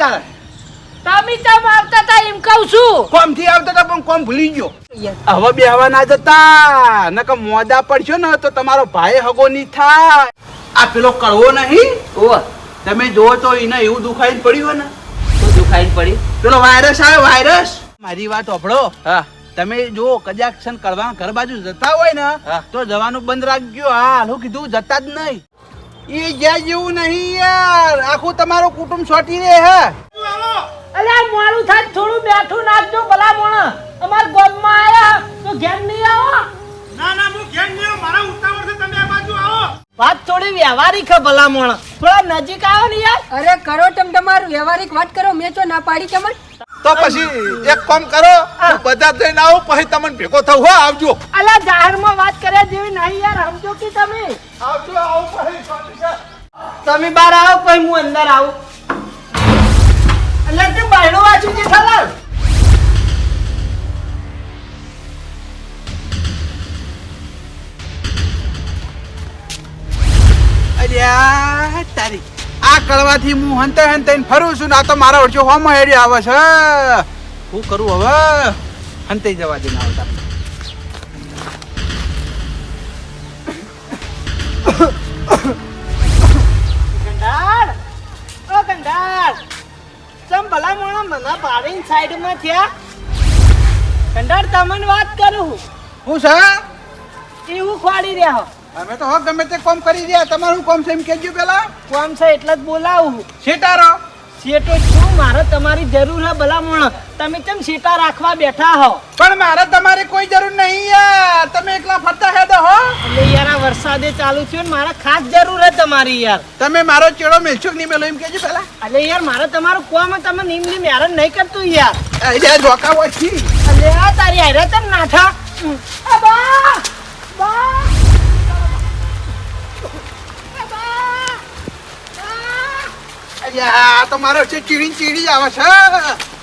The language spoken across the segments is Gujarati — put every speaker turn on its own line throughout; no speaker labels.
તારે
તમે આવતા તા એમ કહું છું?
કોમથી આવતા તા પણ કોમ ભૂલી ગયો. હવે બેહવા ના જતા. નકર મોદા પડશો ને તો તમારો ભાઈ હગો ની થાય. આ પેલો કડવો નહીં?
ઓ
તમે જોવો તો એને એવું દુખાઈને પડ્યું હોય ને.
શું દુખાઈને પડી
પેલો વાયરસ આવે વાયરસ. મારી વાત ઓભળો
હા.
તમે જો કદાચ કરવા ઘર બાજુ જતા હોય ને તો જવાનું બંધ રાખજો. હા હું કીધું જતા જ નહીં. એ જ્યાં જેવું નહીં યાર. આખું તમારું કુટુંબ છોટી રહે હે.
અલ્યા મારું થાય થોડું બેઠું નાખજો ભલા મોણ અમાર ગામમાં આયા તો ઘેર નહીં આવો.
ના ના હું ઘેર નહીં આવું. મારા ઉતાવળ છે તમે આ બાજુ આવો.
વાત થોડી વ્યવહારિક હે ભલા મોણ થોડા નજીક આવો ને યાર.
અરે કરો તમ તમારું વ્યવહારિક વાત કરો મેં તો ના પાડી તમને?
તો પછી એક કામ કરો હું બધા જઈને આવું પછી તમને ભેગો થવું હો આવજો.
અલા જાહેરમાં વાત કર્યા જેવી નહીં યાર સમજો કે તમે?
આવજો આવું પછી
તમે બહાર આવો પછી હું અંદર આવું. એટલે તે બહેનો વાંચું છે ખબર
અરે તારી આ કરવાથી હું હંતે હંતે ફરું છું ના તો મારા વચ્ચે હોમ હેડી આવે છે. શું કરું હવે? હંતે જવા દે ના આવતા
ગંડાળ. ઓ ગંડાળ. ચમ ભલા મોણા મને પાડીને સાઈડમાં થયા? ગંડાળ તમને વાત કરું
હું. છે?
એવું ખોડી રહ્યા હો.
અમે તો હો ગમે તે કોમ કરી રહ્યા. તમારું કોમ છે એમ કેજો પેલા.
કોમ છે એટલે જ બોલાવું.
શેટારો.
શેટો છું મારે તમારી જરૂર હે ભલામણ. મોણા તમે કેમ શેટા રાખવા બેઠા હો?
પણ મારે તમારે કોઈ જરૂર નહીં યાર. તમે એકલા ફરતા હેડો હો.
એટલે યાર આ વરસાદે ચાલુ થયો ને મારે ખાસ જરૂર હે તમારી યાર.
તમે મારો ચેડો મેલછુક નહીં મેલો એમ કેજો પેલા.
એટલે યાર મારે તમારું કોમ તમે નીમ નીમ યાર નહીં કરતું યાર.
અહીંયા જોકા વાછી છી.
એટલે આ તારી હારે તમ નાઠા. બા! બા!
અલ્યા તો મારો છે ચીડી ચીડી આવે છે.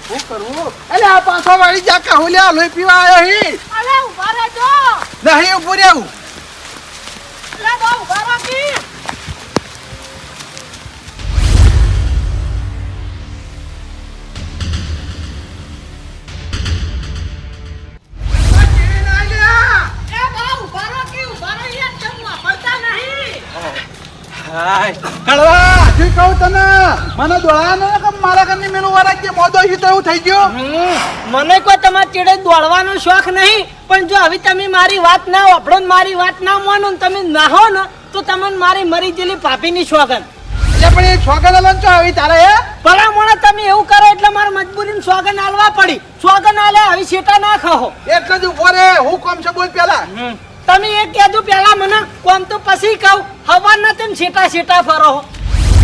શું કરવું અલ્યા આ પાછો વાળી જા કાહુલ્યા લોહી પીવા આવ્યો હી.
અલે ઊભા રહેજો.
નહીં ઉભું રહેવું.
અલે બા ઊભા રહો કી.
કહું તને. મને દોડા ને કે મારા ઘરની મેલું વાળા કે મોદો છે તો એવું થઈ ગયું.
મને કોઈ તમારા ચેડે દોડવાનો શોખ નહીં પણ જો હવે તમે મારી વાત ના વાપરો ને મારી વાત ના માનો ને તમે નાહો ને તો તમને મારી મરી ગયેલી ભાભીની શોગન.
એટલે પણ એ છોકરા છો આવી તારે એ
ભલા મોણા તમે એવું કરો એટલે મારે મજબૂરીને સોગન આલવા પડી. સોગન આલે આવી શેટા ના ખાઓ
એટલે જ ઊભો રે હું કોમ છે બોલ પેલા.
તમે એ કહેજો પેલા મને કોમ તો પછી કહું. હવાના તેમ છેટા છેટા ફરો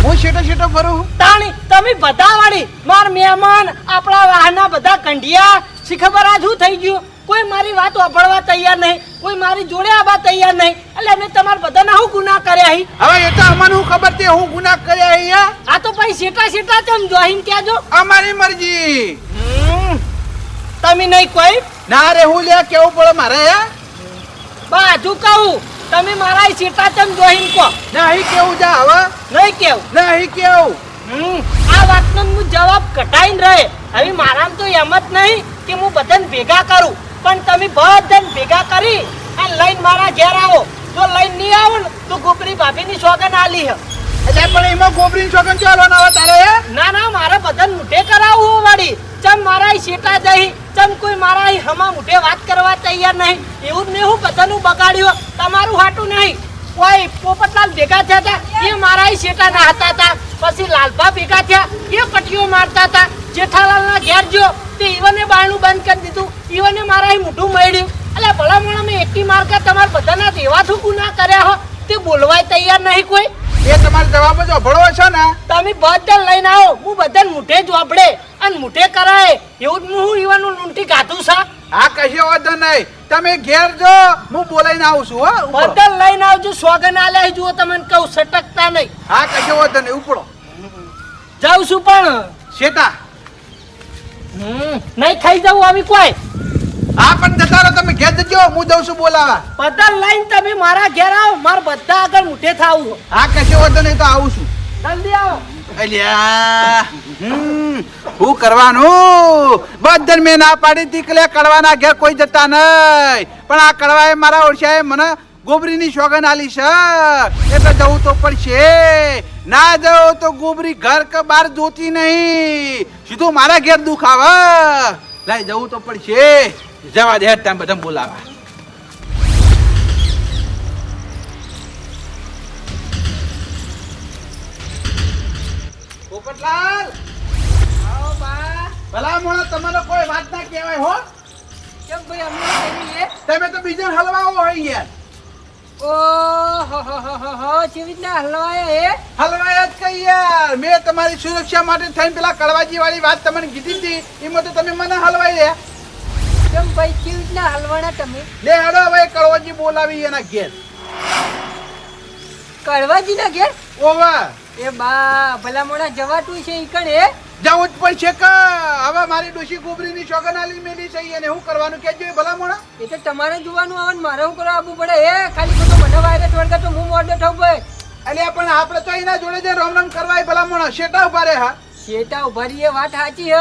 હો.
શેટો શેટો ફરું.
તાણી તમે બધા વાળી માર મહેમાન આપણા વાહના બધા કંઢિયા શી ખબર આ શું થઈ ગયું? કોઈ મારી વાત વાપરવા તૈયાર નહીં કોઈ મારી જોડે આવવા તૈયાર નહીં. એટલે અમે તમારા બધાના હું ગુના કર્યા હી?
હવે એ તો અમને હું ખબર છે હું ગુના કર્યા હી
આ તો પછી શેટા શેટા તેમ ક્યાં કહેજો.
અમારી મરજી.
તમે નહીં કોઈ?
ના રે હું લે કેવું પડે મારે હે?
બાજુ કહું. તમે મારા સીટા તેમ જોઈન કહો.
નહીં કેવું જા હવે?
નહીં કેવું.
નહીં કેવું?
હમ, આ વાતનો હું જવાબ કટાઈને રહે. હવે મારા તો એમ જ નહીં કે હું બધાને ભેગા કરું. પણ તમે બધાને ભેગા કરી અને લઈને મારા ઘેર આવો. જો લઈને નહીં આવો ને તો ગોપરી ભાભીની સોગન આલી હે.
એટલે પણ એમાં ગોબરી છોકન ચાલવાના હવે તારે
ના ના મારે બધા મુઠે કરાવવું વાળી ચમ મારા સીટા જઈ ચમ કોઈ મારા અહીં હમા મુઠે વાત કરવા તૈયાર નહીં? એવું મેં હું બધાનું બગાડ્યું તમારું હાટું નહીં. કોઈ પોપટલાલ ભેગા થયા હતા એ મારા શેટા ના હતા હતા પછી લાલભા ભેગા થયા એ પટીઓ મારતા હતા. જેઠાલાલના ઘેર જો તે ઈવને બાયણું બંધ કરી દીધું. ઈવને મારા અહીં મોઢું મળ્યું. એટલે ભલામણ અમે એકટી માર્કા તમારા બધાના દેવાથું ગુના કર્યા હો તે બોલવાય તૈયાર નહીં કોઈ.
એ તમારો જવાબ જ અભળો છે ને?
તમે બધા લઈને આવો. હું બધા મુઠે જ વાપડે અને મુઠે કરાય. એવું હું ઈવાનું લૂંટી કાધું છા?
આ કશો વાંધો નહીં. તમે ઘેર જો હું બોલાઈને આવું છું હો
બદલ લઈને આવજો સોગન આલે જુઓ તમને કહું સટકતા નહીં.
હા કશો વાંધો નહીં ઉપડો.
જાઉં છું પણ. શેતા? નહીં ખાઈ જવું આવી કોઈ.
હા પણ જતા રહો તમે ઘેર જજો હું જઉં છું બોલાવા.
બધા લઈને તમે મારા ઘેર આવો મારા બધા આગળ મુઠે થાવું
હા કશો વાંધો નહીં તો આવું છું.
જલ્દી આવો.
અલ્યા. શું કરવાનું? બધન મેં ના પાડી હતી કે કડવાના ઘેર કોઈ જતા નહીં પણ આ કડવાએ મારા ઓળશાએ મને ગોબરીની સોગન આલી છે. એટલે જવું તો પડશે. ના જવું તો ગોબરી ઘર કે બહાર જોતી નહીં. સીધું મારા ઘેર દુખ આવે લાઈ જવું તો પડશે. જવા દે બધા બોલાવા. પોપટલાલ!
આવો બા.
ભલા મોણો તમારો કોઈ વાત ના કહેવાય હો.
કેમ ભાઈ અમને છે
તમે તો બીજા હલવાઓ હોય યાર
ઓ હો હો હો હો હો કેવી રીતના હલવાયા એ
હલવાયા જ કઈ યાર. મેં તમારી સુરક્ષા માટે થઈને પેલા કડવાજી વાળી વાત તમને કીધી હતી. એમાં તો તમે મને હલવાઈ રહ્યા.
કેમ ભાઈ કેવી રીતના હલવાના તમે?
લે હડો હવે કડવાજી બોલાવી એના ઘેર.
કડવાજી ના ઘેર?
ઓવા.
એ બા ભલા મોડા જવાતું છે ઈ કણ એ
જવું જ પડશે કે હવે મારી ડોશી ગોબરીની છોગન આલી મેલી છે એને શું કરવાનું એ ભલા મોણા
એ તો તમારે જોવાનું આવે મારે શું કરવા આવવું પડે એ ખાલી ખોટો મને વાયરસ વળગા તો હું મોડો થવું ભાઈ
અલ્યા પણ આપણે તો એના જોડે જે રમ રમ કરવાય ભલા મોણા શેટા ઊભા રે હા
શેટા ઉભારી એ વાત સાચી હ.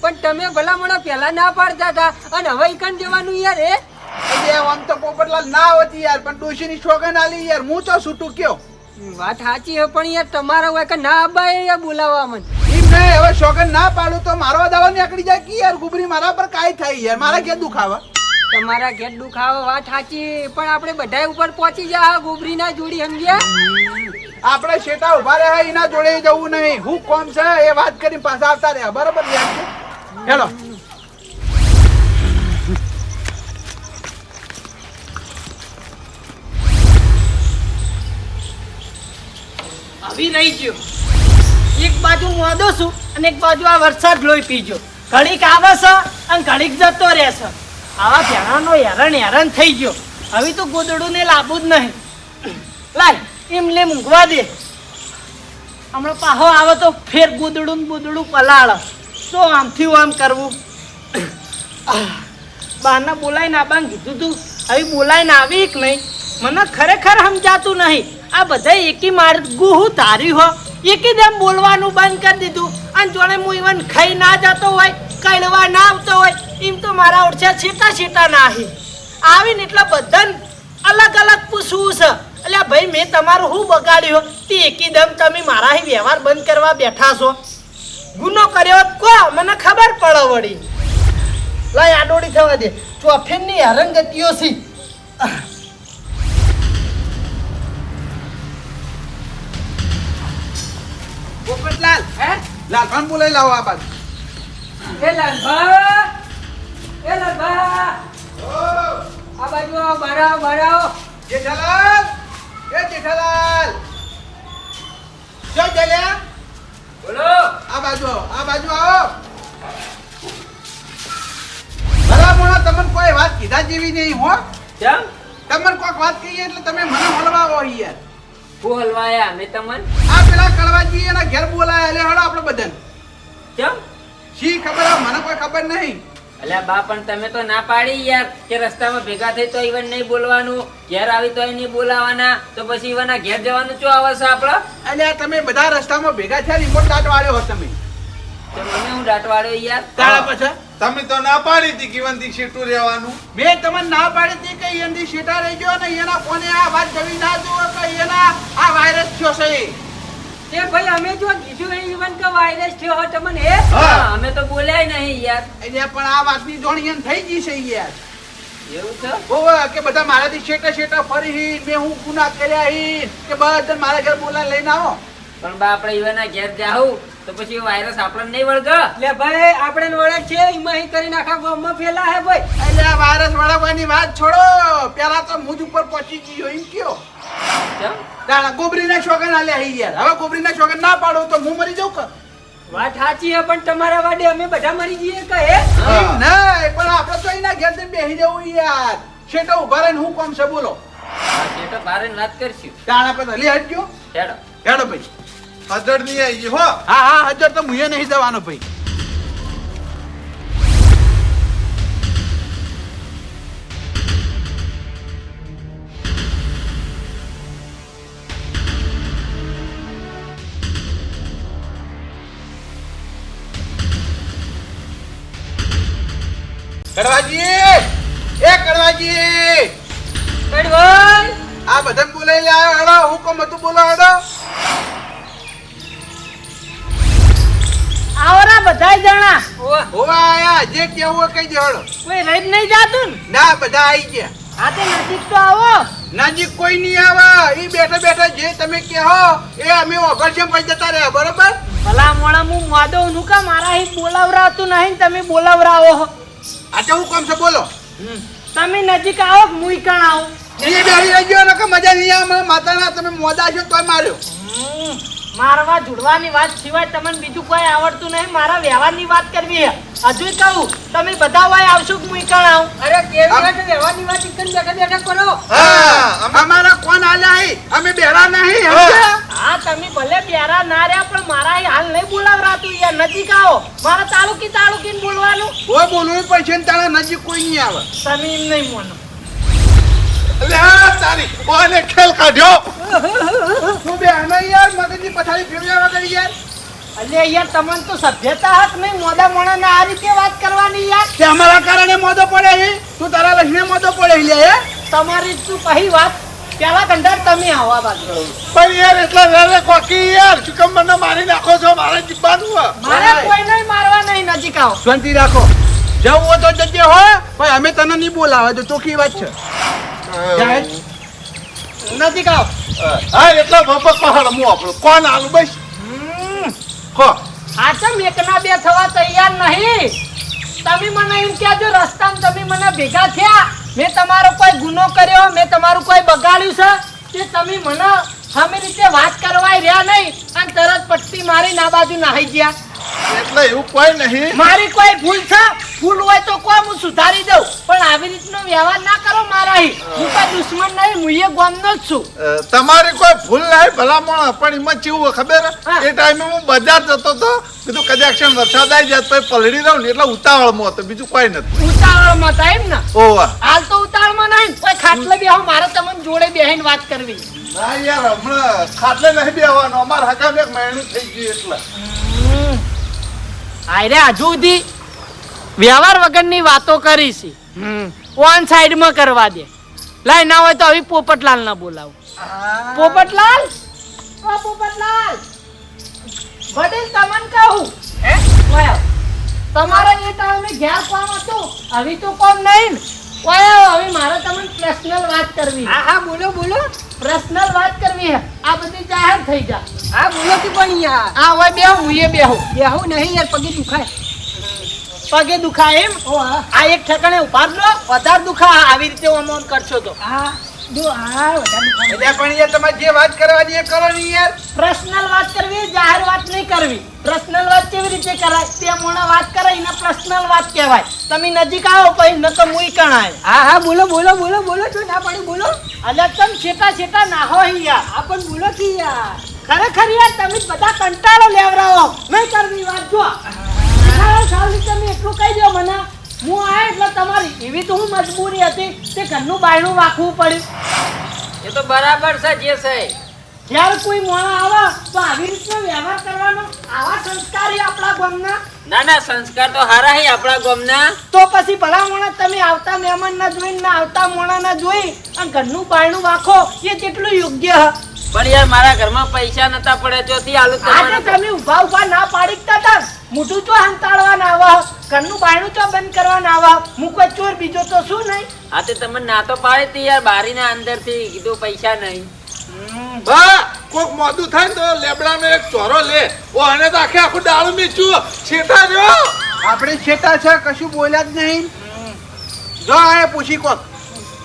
પણ તમે ભલા મોડા પહેલા ના પાડતા હતા અને હવે ઈકણ જવાનું યાર એ
એટલે આમ તો પોપટલાલ ના હોતી યાર પણ ડોશીની છોગન આલી યાર હું તો છૂટું કયો?
વાત સાચી હે પણ યાર તમારા હોય કે ના આબાય યાર બોલાવવા મને.
એમ નહીં હવે સોગન ના પાડું તો મારો દાવા નીકળી જાય કે યાર? ગુબરી મારા પર કાંઈ થાય યાર? મારા કે દુખાવા.
તમારા ઘેર દુખાવા વાત સાચી પણ આપણે બધાય ઉપર પહોંચી જા ગુબરી ના જોડી સમજ્યા?
આપણે શેટા ઊભા રહ્યા એના જોડે જવું નહીં. હું કોમ છે એ વાત કરીને પાછા આવતા રહ્યા. બરોબર યાર હેલો.
રહી ગયો. એક બાજુ મોદો છું અને એક બાજુ આ વરસાદ લોહી પીજો ઘડીક આવે છે અને ઘડીક જતો રહેશે આવા ભેણાનો હેરણ હેરણ થઈ ગયો. હવે તો ગોદડું ને લાવવું જ નહીં. લાય, એમ લે મૂંઘવા દે. હમણાં પાહો આવે તો ફેર ગોદડું ને બોદડું પલાળ. તો આમથી આમ કરવું? બાના બોલાઈને આબાને કીધું તું, હવે બોલાઈને આવી કે નહીં? મને ખરેખર સમજાતું નહીં. આ બધા એકી માર હું તારી હો. એકી જેમ બોલવાનું બંધ કરી દીધું. અને જોડે હું ઇવન ખાઈ ના જતો હોય, કળવા ના આવતો હોય, એમ તો મારા ઓળખ્યા છેટા છેટા નાહી. આવીને એટલે બધાને અલગ અલગ પૂછવું છે. એટલે ભાઈ, મેં તમારું શું બગાડ્યું તે એકી દમ તમે મારા વ્યવહાર બંધ કરવા બેઠા છો. ગુનો કર્યો કો મને ખબર પડે વળી. લાય આડોડી થવા દે. ચોફેનની હરંગતીઓ સી
પોપટલાલ
હે?
લાલભાન બોલાઈ લાવો આ બાજુ?
એ લાલભા એ લાલભા આ બાજુ આવો બહાર આવો બહાર આવો.
જેઠાલાલ એ જેઠાલાલ. જો જલ્યા
બોલો.
આ બાજુ આવો આ બાજુ આવો. તમને કોઈ વાત કીધા જેવી નહીં હો.
કેમ?
તમને કોઈક વાત કહીએ એટલે તમે મને હલવાવો યાર.
હું હલવાયા અમે તમને?
આ પેલા કડવાજી એના ઘેર બોલાયા એટલે હડો આપણે બધાને.
કેમ?
શી ખબર આ? મને કોઈ ખબર નહીં.
એટલે બા પણ તમે તો ના પાડી યાર કે રસ્તામાં ભેગા થઈ તો ઈવન નહીં બોલવાનું ઘેર આવી તો નહીં બોલાવાના તો પછી ઈવન ઘેર જવાનું શું આવે છે આપણે
એટલે તમે બધા રસ્તામાં ભેગા થયા રિમોટ દાંત વાળ્યો હો તમે.
તો મને હું દાટવાડ્યો યાર?
તારા પછી.
તમે તો ના પાડી હતી કિવનથી શેટું રહેવાનું.
મેં તમને ના પાડી હતી કે એની શેટા રહી ગયો ને એના કોને આ વાત જવી ના જુઓ કે એના આ વાયરસ થયો છે.
એ ભાઈ અમે જો કીધું નહીં ઈવન કે વાયરસ થયો હોય તમને એ
અમે તો બોલ્યા નહીં યાર.
એટલે પણ આ વાતની જોણી એને થઈ ગઈ છે યાર.
એવું છે?
ઓવે કે બધા મારાથી શેટા શેટા ફરી હી મેં હું ગુના કર્યા હી કે બધા મારા ઘર બોલા લઈને આવો.
પણ બા આપણે ઈવન આ ઘેર જાહું તો પછી વાયરસ આપણને નહીં વળગ?
લે ભાઈ આપણે વળે છે એમાં અહીં કરીને આખા ગામમાં ફેલા હે ભાઈ.
એટલે આ વાયરસ વળગવાની વાત છોડો. પેલા તો મુજ ઉપર પહોંચી ગયો એમ કયો.
કેમ?
દાણા ગોબરીના શોગન આલ્યા આવી ગયા હવે ગોબરીના શોગન ના પાડો તો હું મરી જાઉં કે?
વાત સાચી હે પણ તમારા વાડે અમે બધા મરી જઈએ કે હે?
ના પણ આપણે તો એના ઘેર બેસી જવું યાર. શેટો ઊભા રહીને હું કોમ છે બોલો.
શેટો બારે વાત કરશું.
દાણા પર હલી હટજો
હેડો.
હેડો ભાઈ.
હાજર નહીં આવી હો.
હા હા હજર તો મુએ નહીં જવાનો ભાઈ.
કરવાજી
હોવા જે કેવું હોય કહી દે હેડો
કોઈ રહી નહીં જાતું ને?
ના બધા આવી ગયા.
હા તે નજીક તો આવો.
નજીક કોઈ નહીં આવે. એ બેઠા બેઠા જે તમે કહો એ અમે ઓગળશે પછી જતા રહ્યા બરોબર?
ભલા મોણા હું મોદો હું કા મારા અહીં બોલાવરાતું નહીં ને તમે બોલાવરાવો
આ તો હું કોમ છે બોલો.
તમે નજીક આવો હું કણ આવો?
એ બેહી રહેજો ને કે મજા નહીં આવે. માતાના તમે મોદા છો તોય માર્યો.
મારવા જોડવાની વાત સિવાય તમને બીજું કોઈ આવડતું નહીં. મારા વ્યવહારની વાત કરવી છે. હજુ કહું તમે બધા વાય આવશો કે હું કણ આવું?
અરે કેવી રીતે વ્યવહારની વાત ઇકન બેઠા બેઠા કરો?
હા અમારા કોણ આલ્યા હી? અમે બેરા નહીં?
હા તમે ભલે બેરા ના રહ્યા પણ મારા હાલ નહીં બોલાવરાતું યાર નજીક આવો. મારા તાલુકી તાલુકીને બોલવાનું.
કોઈ બોલવું પડશે ને તારા નજીક કોઈ નહીં આવે.
તમે એમ નહીં મોનો
તારી કોને ખેલ કાઢ્યો.
હું બેહનો યાર મગજની પથારી ફેરવ્યા વગર યાર.
અલે યાર તમને તો સભ્યતા હક નહીં મોદા મોણા ના આ રીતે વાત કરવાની યાર.
તે અમારા કારણે મોદો પડે તું તારા લઈને મોદો પડે લે હે?
તમારી શું કહી વાત. પેલા કંડાર તમે આવા બાજુ.
પણ યાર એટલા કોકી યાર શું કેમ મને મારી નાખો છો મારે જીવવાનું
મારે કોઈ નહીં મારવા નહીં નજીક આવો.
શાંતિ રાખો. જવું હોય તો જજે હો ભાઈ અમે તને નહીં બોલાવે તો ચોખ્ખી વાત છે.
નજીક આવો
હા એટલા ભપક પહાડ હું આપણો કોણ આલું બસ? કો
આ ચમ એકના બે થવા તૈયાર નહીં. તમે મને એમ કહેજો રસ્તામાં તમે મને ભેગા થયા. મેં તમારો કોઈ ગુનો કર્યો મેં તમારું કોઈ બગાડ્યું છે. કે તમે મને સામે રીતે વાત કરવાય રહ્યા નહીં. અને તરત પટ્ટી મારી ના બાજુ નાહી ગયા.
એટલે એવું કોઈ નહીં.
મારી કોઈ ભૂલ છે? ભૂલ હોય તો કોઈ હું સુધારી દઉં. પણ આવી રીતનો વ્યવહાર ના કરો મારા હું કોઈ દુશ્મન નહીં હું એ ગોમનો જ છું.
તમારી કોઈ ભૂલ નહીં ભલામણ પણ એમાં કેવું ખબર? એ ટાઈમે હું બજાર જતો હતો કીધું કદાચ વરસાદ આવી જાય તો પલડી રહું ને એટલે ઉતાવળમાં હતો બીજું કોઈ નથી.
ઉતાવળમાં હતા એમ ને?
ઓવા
હાલ તો ઉતાવળમાં નહીં. કોઈ ખાટલે બેહો મારે તમને જોડે બેહીને વાત કરવી.
ના યાર હમણાં ખાટલે નહીં બેહવાનો. અમારા હકામ એક મહિનું થઈ ગયું એટલે.
આયરે હજુ સુધી વ્યવહાર વગરની વાતો કરી છે. ઓન સાઈડમાં કરવા દે. લાય ના હોય તો હવે પોપટલાલ ના બોલાવો. પોપટલાલ? ઓ પોપટલાલ. વડીલ તમન કહું. હે? તમારે એ ટાઈમે ઘેર કોણ હતું હવે તો કોણ નહીં ઓય હવે મારે તમને પર્સનલ વાત કરવી
હા હા બોલો બોલો.
પર્સનલ વાત કરવી હે આ બધી જાહેર થઈ જા.
હા બોલો કે પણ યાર.
આ ઓય બેહું હું એ બેહું.
બેહું નહીં યાર પગે દુખાય.
પગે દુખાય એમ? આ એક ઠેકાણે ઊભા જ લો વધારે દુખા આવી રીતે ઓમ ઓમ કરશો તો.
હા. જો વધારે
પણ યાર તમારે જે વાત કરવાની એ કરો ને યાર.
પર્સનલ વાત કરવી જાહેર વાત નહીં કરવી. પર્સનલ વાત કેવી રીતે કરાય? તે મોણા વાત કરે એને પર્સનલ વાત કહેવાય. તમે નજીક આવો પછી ન તો મુઈ કણાય.
હા હા બોલો બોલો બોલો બોલો છો ના પાડી બોલો.
અલ્યા તમે છેટા છેટા નાહો યાર.
પણ બોલો કે યાર.
ખરેખર યાર તમે બધા કંટાળો લેવરાવો નહીં કરવી વાત જો. સાવલી તમે એટલું કહી દો મને. હું આ એટલે તમારી એવી તો હું મજબૂરી હતી તે ઘરનું બાયણું વાખવું પડ્યું.
એ તો બરાબર છે જે છે.
જ્યારે કોઈ મોણા આવે તો આવી રીતનો વ્યવહાર કરવાનો આવા સંસ્કારી આપણા ગામના.
ના ના સંસ્કાર તો હારા હે આપણા ગામના.
તો પછી ભલા મોણા તમે આવતા મહેમાન ના જોઈ ના આવતા મોણા ના જોઈ અને ઘરનું બાયણું વાખો એ કેટલું યોગ્ય હ.
પણ યાર મારા ઘરમાં પૈસા નતા પડે ચોથી આલુ
તમે ઊભા ઊભા ના પાડી તા મોઢું તો હંતાળવા ના આવા ઘરનું બાયણું તો બંધ કરવા ના આવા. હું કોઈ ચોર બીજો તો શું નહીં?
આ તે તમે ના તો પાડે હતી યાર બારીના અંદરથી કીધું પૈસા નહીં.
હા કોક મોદું થાય ને તો લેબડાનો એક ચોરો લે. ઓ અને તો આખે આખું ડાળું મીચું છેટા રહ્યો
આપણે છેટા છે કશું બોલ્યા જ નહીં. જો આ પૂછી કોક.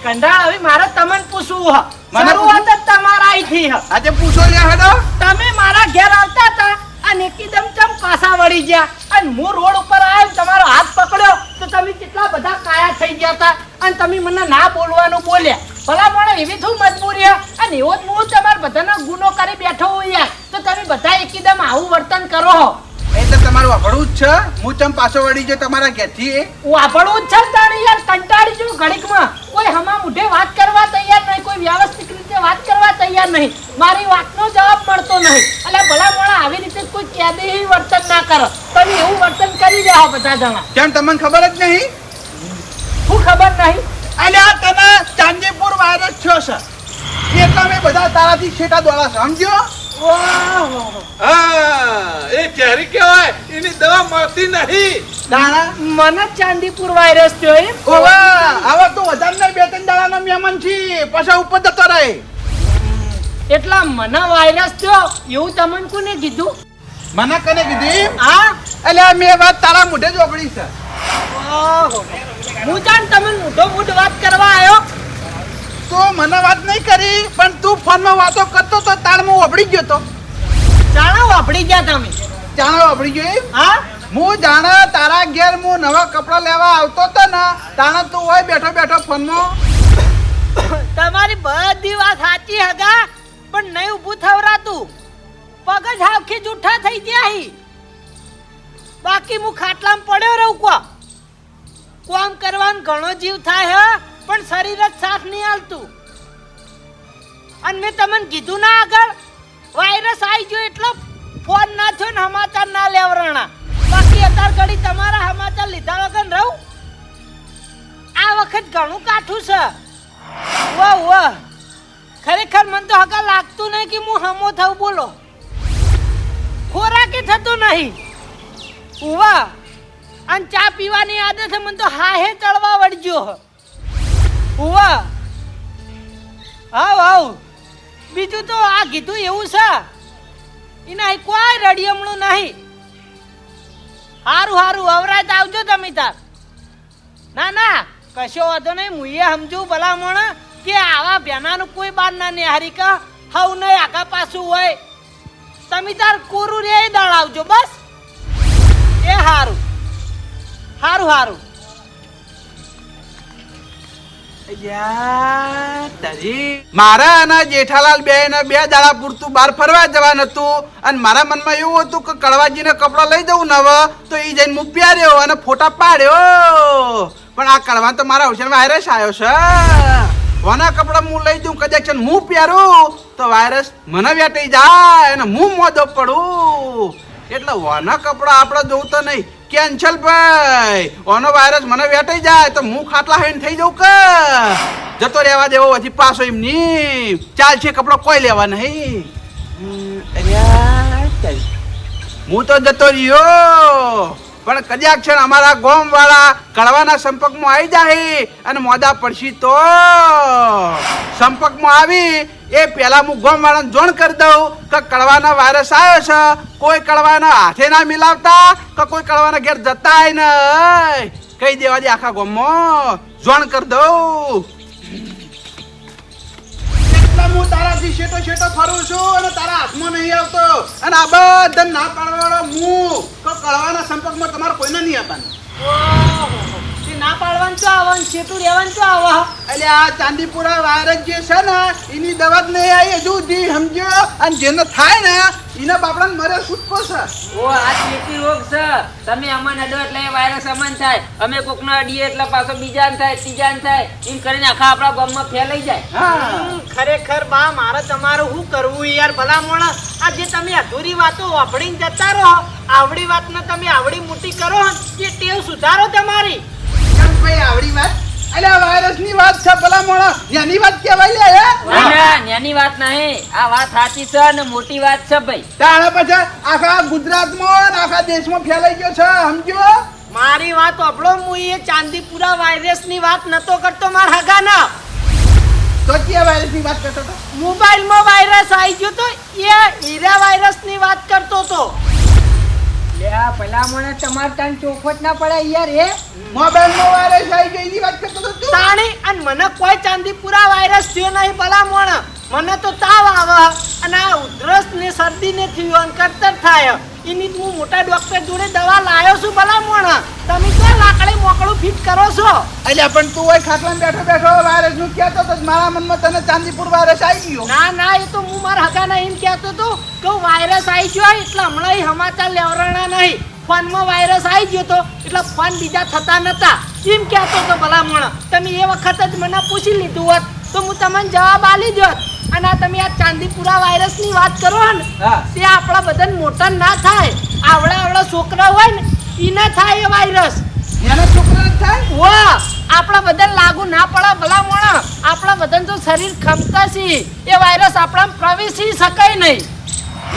કંડાળ હવે મારે તમને પૂછવું હ.
મને
વાત જ તમારા અહીંથી હ.
આજે પૂછો લે હડો.
તમે મારા ઘેર આવતા હતા. અને એકદમ ચમ પાછા વળી ગયા. અને હું રોડ ઉપર આવ્યો તમારો હાથ પકડ્યો તો તમે કેટલા બધા કાયા થઈ ગયા હતા. અને તમે મને ના બોલવાનું બોલ્યા. ભલા પણ એવી શું મજબૂરી અને એવો જ હું તમારા બધાનો ગુનો કરી બેઠો હોઉં યાર. તો તમે બધા એકદમ આવું વર્તન કરો હો.
એટલે તમારું વાપરવું જ છે. હું ચમ પાછો વળી જો તમારા ઘેરથી?
વાપરવું જ છે તાણી યાર કંટાળી છું ઘડીકમાં. કોઈ હમા મુઢે વાત કરવા તૈયાર નહીં કોઈ વ્યવસ્થિત રીતે વાત કરવા તૈયાર નહીં. મારી વાતનો જવાબ મળતો નહીં. એટલે ભલા મોણા આવી રીતે કોઈ કેદેહી વર્તન ના કરો. તમે એવું વર્તન કરી રહ્યા બધા જણા.
કેમ તમને ખબર જ નહીં?
હું ખબર નહીં.
અને આ વાયરસ છો. સર એટલા મેં બધા તારાથી છેટા દોડા છે સમજો
ઓહો
હા એ કેરી કહેવાય એની દવા મળતી નહીં.
દાણા
મને ચાંદીપુર વાયરસ થયો એમ.
હવે તો વધારે નહીં બે ત્રણ દાડાનો મહેમાન છી પાછા ઉપર જતો રહે.
એટલા મને વાયરસ થયો એવું તમને કોને કીધું?
મને કને કીધી
હા?
એટલે મેં વાત તારા મોઢે જ ઓગળી છે.
ઓહો. હું જાણ તમે મોટો મોટ વાત કરવા આવ્યો.
તો મને વાત નહીં કરી પણ તું ફોનમાં વાતો કરતો તો તાળમાં ઓબળી ગયો તો.
ચાણા વાપરી ગયા તમે.
જાણો ઓબળી ગયો
હા?
હું જાણે તારા ઘેર હું નવા કપડાં લેવા આવતો તો ને તાણે તું હોય બેઠો બેઠો ફોનમાં.
તમારી બધી વાત સાચી હગા પણ નહીં ઊભું થવરાતું. પગ જ હાવખી જૂઠા થઈ ગયા હી. બાકી હું ખાટલામાં પડ્યો રહું કો. કોમ કરવાનો ઘણો જીવ થાય હે. પણ શરીર જ સાથ નહીં હાલતું અને મેં તમને કીધું ના આગળ, વાયરસ આવી ગયો એટલો ફોન ના થયો ને સમાચાર ના લેવરાણા બાકી અત્યાર ઘડી તમારા સમાચાર લીધા વગર રહું. આ વખત ઘણું કાઠું છે. વાહ વાહ ખરેખર મને તો હકા લાગતું નહીં કે હું હમો થવું બોલો. ખોરાકે થતું નહીં. વાહ અને ચા પીવાની આદત મને તો હાહે ચડવા વળજો વાહ આવ આવ. બીજું તો આ કીધું એવું છે. એના કોઈ રડિયમણું નહીં. હારું હારું વવરાત આવજો તમે તાર. ના ના, કશો વાંધો નહીં મુએ સમજુ ભલામણ કે આવા બેનાનું કોઈ બાર ના નિહારી કા હવ નહીં આગા પાછું હોય. તમે તાર કોરું રે દાળ આવજો, બસ. એ હારું. હારું હારું.
મારા અને જેઠાલાલ બે ને બે દાડા પૂરતું બહાર ફરવા જવાનું હતું અને મારા મનમાં એવું હતું કે કડવાજીને કપડાં લઈ જવું નવ, તો એ જઈને હું પહેર્યો અને ફોટા પાડ્યો. પણ આ કડવા તો મારા હોશિયાર વાયરસ આવ્યો છે. વના કપડાં હું લઈ જઉં, કદાચ હું પહેરું તો વાયરસ મને વેટી જાય અને હું મોદો પડું. એટલે વાના કપડાં આપણે જોવું તો નહીં કેન્સલ ભાઈ. ઓનો વાયરસ મને વેટાઈ જાય તો હું ખાટલા હઈને થઈ જાઉં કે? જતો રહેવા દેવો પછી પાછો એમની. ચાલશે કપડો કોઈ લેવા નહીં. ચાલ. હું તો જતો રહ્યો. પણ કદાચ છે અમારા ગોમ વાળા કડવાના સંપર્કમાં આવી જાય અને મોદા પડશી તો. સંપર્કમાં આવી એ પેલા હું ગોમ વાળાને જોણ કરી દઉં કે કડવાના વાયરસ આવ્યો છે. કોઈ કડવાના હાથે ના મિલાવતા કે કોઈ કડવાના ઘેર જતા ને કહી દેવા દે આખા ગોમમાં. જોણ કરી દઉં. હું તારાથી શેટો શેટો ફરું છું અને તારા હાથમાં નહીં આવતો. અને આ બધા ના પાડવાળો હું. તો કળવાના સંપર્કમાં તમારે કોઈને નહીં
તે ના પાડવાનું તો આવવાનું છેટું રહેવાનું તો આવા.
એટલે આ ચાંદીપુરા વાયરસ જે છે ને એની દવા જ નહીં આવી હજુ જી સમજો. અને જેને થાય ને એના બાપડા મરે છૂટકો છે.
ઓ આ ચેપી રોગ છે. તમે અમન અડો એટલે વાયરસ અમન થાય. અમે કોકનો અડીએ એટલે પાછો બીજાને થાય ત્રીજાને થાય. એમ કરીને આખા આપણા ગામમાં ફેલાઈ જાય.
હા.
ખરેખર બા મારે તમારું શું કરવું યાર ભલામણ? આ જે તમે અધૂરી વાતો વાપડીને જતા રહો આવડી વાતને તમે આવડી મોટી કરો કે ટેવ સુધારો તમારી.
ભાઈ આવડી વાત. એટલે વાયરસની વાત છે ભલા મોણા. એની વાત કહેવાય લે હે?
ના ના નાની વાત નહીં. આ વાત સાચી છે અને મોટી વાત છે ભાઈ.
તારા પછી આખા ગુજરાતમાં અને આખા દેશમાં ફેલાઈ ગયો છે સમજો
મારી વાત અબળો હું એ ચાંદીપુરા વાયરસની વાત નતો કરતો માર હગાના.
તો કે વાયરસની વાત કરતો હતો?
મોબાઈલમાં વાયરસ આવી ગયો તો એ હીરા વાયરસની વાત કરતો તો
લે આ મને તમાર ત્યાં ચોખવટ ના પડે યાર એ.
મોબાઈલમાં વાયરસ આવી ગઈ એની વાત કરતો હતો તું.
તાણી અને મને કોઈ ચાંદીપુરા વાયરસ થયો નહીં ભલામણ. મને તો તાવ આવે અને આ ઉધરસ ને શરદી ને થયું અને કરતર થાય. એની હું મોટા ડોક્ટર જોડે દવા લાયો છું ભલા ભલામણ. તમે ક્યાં લાકડી મોકળું ફિટ કરો છો?
એટલે પણ તું હોય ખાટલામાં બેઠો બેઠો વાયરસનું કહેતો તો મારા મનમાં તને ચાંદીપુર વાયરસ આવી ગયો.
ના ના એ તો હું મારા હગાના એમ કહેતો હતો કે વાયરસ આવી ગયો એટલે હમણાં સમાચાર લેવરાણા નહીં. ફોનમાં વાયરસ આવી ગયો તો એટલે ફોન બીજા થતા નતા. એમ કહેતો હતો ભલામણ. તમે એ વખત જ મને પૂછી લીધું હોત. તો હું તમને જવાબ આલી દોત. અને આ તમે આ ચાંદીપુરા વાયરસની વાત કરો ને તે આપણા બધા મોટા ના થાય. આવડા આવડા છોકરા હોય ને ઈ ના થાય એ વાયરસ.
એના છોકરા થાય?
વાહ આપણા બધા લાગુ ના પડે ભલા મોણા આપણા બધા તો શરીર ખમતા છે એ વાયરસ આપણા પ્રવેશી શકાય નહીં.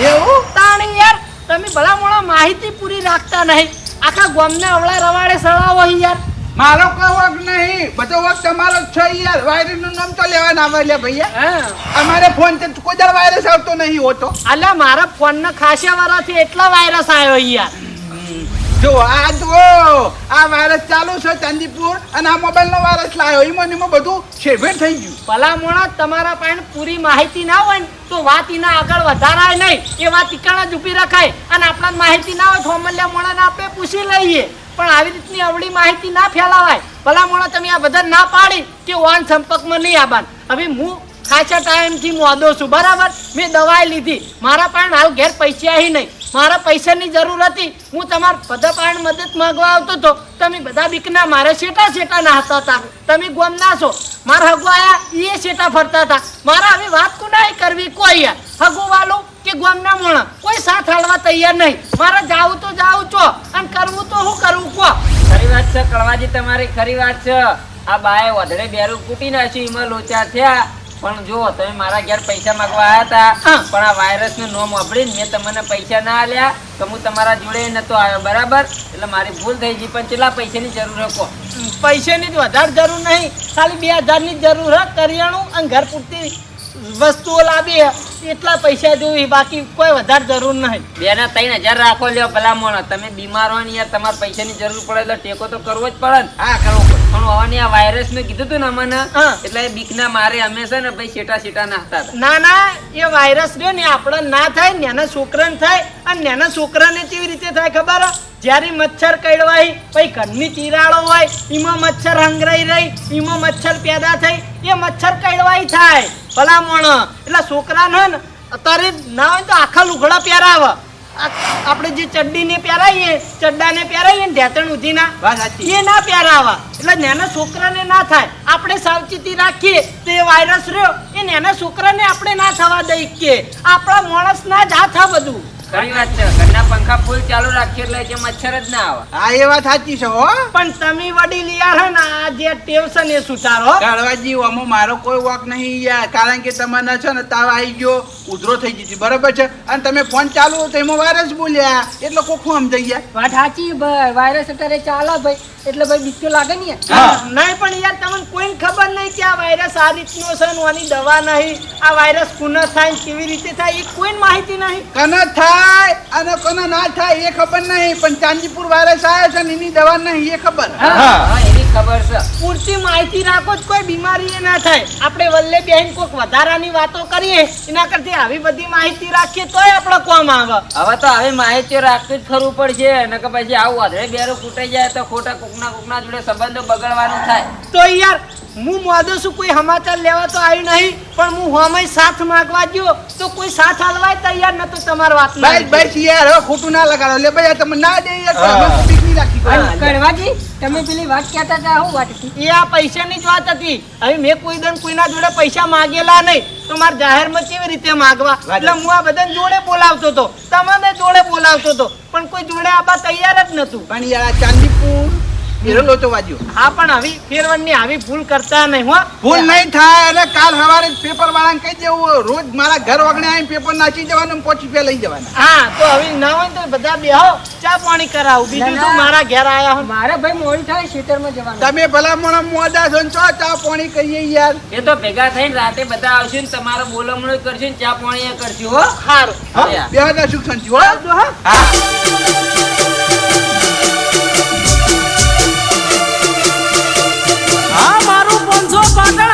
એવું?
તાણી યાર તમે ભલા મોણા માહિતી પૂરી રાખતા નહીં. આખા ગામને અવળા રવાડે સળાવો યાર.
મારો કોઈ વક નહીં. બધો વક તમારો જ છે યાર. વાયરસનું નામ તો લેવા ના આવે ભૈયા. અમારે ફોનથી કોઈ દર વાયરસ આવતો નહીં હોતો.
અલ્યા મારા ફોન ના ખાસા વાળાથી એટલા વાયરસ આવ્યો યાર.
જો આ જો આ વાયરસ ચાલુ છે ચાંદીપુર અને આ મોબાઈલ નો વાયરસ લાવ્યો એમાં એમાં બધું છેભેર થઈ ગયું.
ભલા મોણા તમારા પાસે પૂરી માહિતી ના હોય તો વાત એના આગળ વધારાય નહીં. એ વાત ટીકાણા જ ઊભી રખાય. અને આપણા માહિતી ના હોય તો અમલ્યા મોણાને આપણે પૂછી લઈએ. પણ આવી રીતની અવળી માહિતી ના ફેલાવાય. ભલામણો તમે આ બધા ના પાડી કે વાન સંપર્કમાં નહીં આવવાનું હવે હું ખાસા ટાઈમથી મોદો છું, બરાબર? મેં દવાઈ લીધી. મારા પણ હાલ ઘેર પૈસા હી નહીં. મારા પૈસાની જરૂર હતી. હું તમારા બધા પાસે મદદ માંગવા આવતો હતો તમે બધા બીકના મારે શેટા શેટા નાહતા હતા? તમે ગોમ ના છો. મારા હગો આયા એ શેટા ફરતા હતા. મારા હવે વાત કુનાય કરવી? કોઈ હગો વાલું કે ગોમના મોણા કોઈ સાથ હાલવા તૈયાર નહીં. મારે જાવું તો જાવું છો અને કરવું તો હું કરવું કહો.
ખરી વાત છે કળવાજી તમારી ખરી વાત છે. આ બાએ વધડે બેરું કૂટી નાખ્યું એમાં લોચા થયા. પણ જો તમે મારા ઘેર પૈસા માંગવા આવ્યા હતા પણ આ વાયરસનું નોમ વાપરીને મેં તમને પૈસા ના આલ્યા તો હું તમારા જોડે નતો આવ્યો બરાબર? એટલે મારી ભૂલ થઈ ગઈ પણ કેટલા પૈસાની જરૂર હકો
પૈસાની જ વધારે જરૂર નહીં. ખાલી બે હજારની જરૂર હે કરિયાણું અને ઘર પૂરતી વસ્તુઓ લાવી. એટલા પૈસા જોવી બાકી કોઈ વધારે જરૂર નહીં.
બે ના ત્રણ હજાર રાખો લ્યો ભલા મોણો તમે બીમાર હોય ને યાર તમારે પૈસાની જરૂર પડે એટલે ટેકો તો કરવો જ પડે ને.
હા કરવો પડે.
પણ હવે આ વાયરસનું કીધું તું ને અમને એટલે એ બીકના મારે અમે છે ને ભાઈ શેટા શેટા નાખતા હતા.
ના ના એ વાયરસ રહ્યો ને આપણે ના થાય નાના છોકરાને થાય. અને નાના છોકરાને કેવી રીતે થાય ખબર? હે? જ્યારે મચ્છર કડવાય પછી ઘરની ચીરાળો હોય એમાં મચ્છર હંગરાઈ રહી એમાં મચ્છર પેદા થઈ એ મચ્છર કડવાય થાય. ભલામણ. એટલે છોકરાને ને અત્યારે ના હોય તો આખા લુગડા પહેરાવે. આપણે જે ચડ્ડીને પહેરાવીએ ચડ્ડાને પહેરાવીએ ને ઢેતણ ઉધીના એ ના પહેરાવા. એટલે નાના છોકરાને ના થાય. આપણે સાવચેતી રાખીએ તો એ વાયરસ રહ્યો. એ નાના છોકરાને આપણે ના થવા દઈએ કે. આપણા માણસ ના જ આ થા બધું.
ખરી વાત છે. ઘરના પંખા ફૂલ ચાલુ રાખીએ એટલે કે મચ્છર જ ના આવે.
હા એ વાત સાચી છે હો.
પણ તમે વડીલ યાર હે ને આ જે ટેવ છે ને સુધારો
કાળવાજી આમાં મારો કોઈ વક નહીં યાર. કારણ કે તમારા છે ને તાવ આવી ગયો ઉધરો થઈ ગઈ હતી બરાબર છે? અને તમે ફોન ચાલુ તો એમાં વાયરસ બોલ્યા. એટલે કોખું આમ થઈ ગયા?
વાત સાચી ભાઈ. વાયરસ અત્યારે ચાલે ભાઈ. એટલે ભાઈ બીજો લાગે ને
નહીં પણ યાર તમને કોઈને ખબર નહીં કે આ વાયરસ આ રીતનો છે ને આની દવા નહીં. આ વાયરસ પુનઃ થાય કેવી રીતે થાય એ કોઈ માહિતી નહીં.
કને થાય. અને કોના ના થાય એ ખબર નહીં પણ ચાંદીપુર વાયરસ આવે છે ને એની દવા નહીં એ ખબર.
હા. એની ખબર છે.
પૂરતી માહિતી રાખો જ કોઈ બીમારી એ ના થાય. આપણે વલ્લે બેન કોઈક વધારાની વાતો કરીએ એના કરતી આવી બધી માહિતી રાખીએ તોય આપણો કોમ આવે.
હવે તો હવે માહિતી રાખવી જ ખરું પડશે કે પછી આવું વધરે બેરો કૂટાઈ જાય તો ખોટા કોકના કોકના જોડે સંબંધો બગડવાનું થાય.
તો યાર હું મોદો છું કોઈ સમાચાર લેવા તો આવ્યું નહીં પણ હું હમે સાથ માંગવા ગયો તો કોઈ સાથ હાલવાય તૈયાર નતો તમારી વાત
ભાઈ ભાઈ યાર હવે ખોટું ના લગાડો. લે ભાઈ તમે ના દે યાર રાખી
તમે પેલી વાત કહેતા હતા હું વાત હતી
એ આ પૈસાની જ વાત હતી. હવે મેં કોઈ દન કોઈના જોડે પૈસા માગેલા નહીં તો મારે જાહેરમાં કેવી રીતે માગવા? એટલે હું આ બધાને જોડે બોલાવતો હતો. તમામે જોડે બોલાવતો હતો. પણ કોઈ જોડે આવા તૈયાર જ નતું
પણ યાર ચાંદીપુર લોચો વાજ્યો
હા પણ આવી ફેરવણની આવી ભૂલ કરતા નહીં હો.
ભૂલ નહીં થાય અને કાલ સવારે પેપર વાળાને કહી દેવું રોજ મારા ઘર વગણે આવીને પેપર નાખી જવાનું પોચી પે લઈ જવાના.
હા તો હવે ના હોય તો બધા બેહો ચા પાણી કરાવું. બીજું તો મારા ઘેર આયા હો?
મારે ભાઈ મોડું થાય ખેતરમાં જવાનું.
તમે ભલા મોણા મોડા છો ને ચો ચા પાણી કહીએ યાર.
એ તો ભેગા થઈને રાતે બધા આવશે ને તમારો બોલમણું કરશે ને ચા પાણી કરશું હો.
સારું
હા બે સુખ હા.
હા.
Papa,